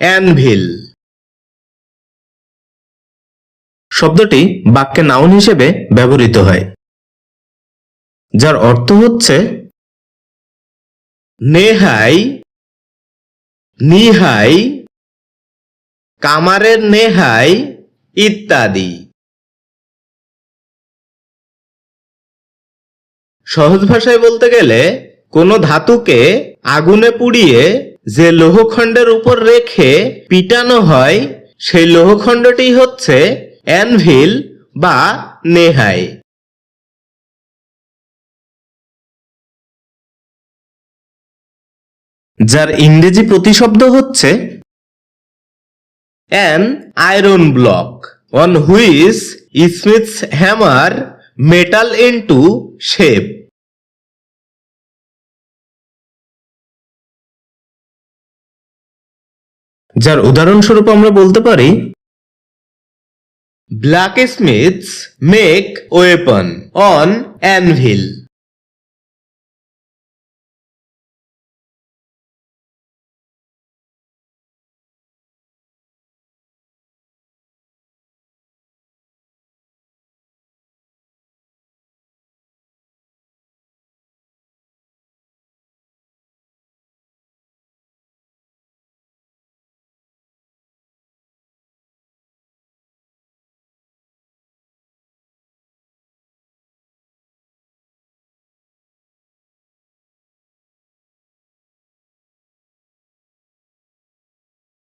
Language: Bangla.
অ্যানভিল শব্দটি বাক্যে নাউন হিসেবে ব্যবহৃত হয়, যার অর্থ হচ্ছে, নেহাই, নিহাই, কামারের নেহাই, ইত্যাদি। সহজ ভাষায় বলতে গেলে, কোনো ধাতুকে আগুনে পুড়িয়ে যে লৌহখণ্ডের উপর রেখে পিটানো হয়, সেই লৌহখণ্ডটি হচ্ছে অ্যানভিল বা নেহাই। যার ইংরেজি প্রতিশব্দ হচ্ছে an iron block, on which smiths hammer metal into shape. যার উদাহরণস্বরূপ আমরা বলতে পারি blacksmiths make weapon on anvil